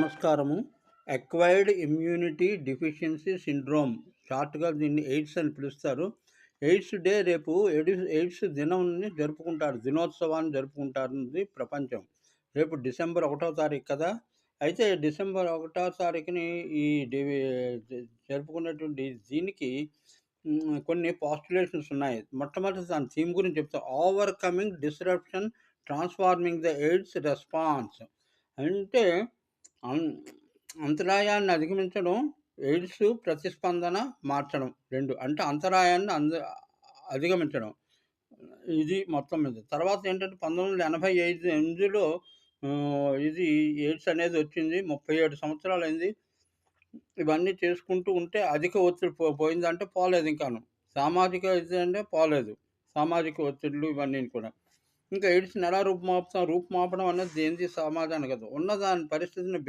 నమస్కారము. Acquired immunity deficiency syndrome షార్ట్గా దీన్ని ఎయిడ్స్ అని పిలుస్తారు. ఎయిడ్స్ డే రేపు ఎయిడ్స్ ఎయిడ్స్ దినంని జరుపుకుంటారు. దినోత్సవాన్ని జరుపుకుంటారు ప్రపంచం. రేపు డిసెంబర్ ఒకటో తారీఖు కదా? అయితే డిసెంబర్ ఒకటో తారీఖుని ఈ డి- జరుపుకునేటువంటి దీనికి కొన్ని పాస్టులేషన్స్ ఉన్నాయి. మొట్టమొదటి దాని థీమ్ గురించి చెప్తా. Overcoming disruption transforming the AIDS response అంటే అంతరాయాన్ని అధిగమించడం ఎయిడ్స్ ప్రతిస్పందన మార్చడం రెండు. అంటే అంతరాయాన్ని అంద అధిగమించడం. ఇది మొత్తం మీద. తర్వాత ఏంటంటే పంతొమ్మిది వందల ఎనభై ఐదు ఎనిమిదిలో ఇది ఎయిడ్స్ అనేది వచ్చింది. ముప్పై ఏడు సంవత్సరాలు అయింది. ఇవన్నీ చేసుకుంటూ ఉంటే అధిక ఒత్తిడి పో పోయిందంటే పోలేదు ఇంకాను. సామాజిక ఇది అంటే పోలేదు. సామాజిక ఒత్తిళ్ళు ఇవన్నీ కూడా. ఇంకా ఎయిడ్స్ని ఎలా రూపుమాపుతాం రూపుమాపడం అనేది దేనికి సమాధానం కదా. ఉన్న దాని పరిస్థితిని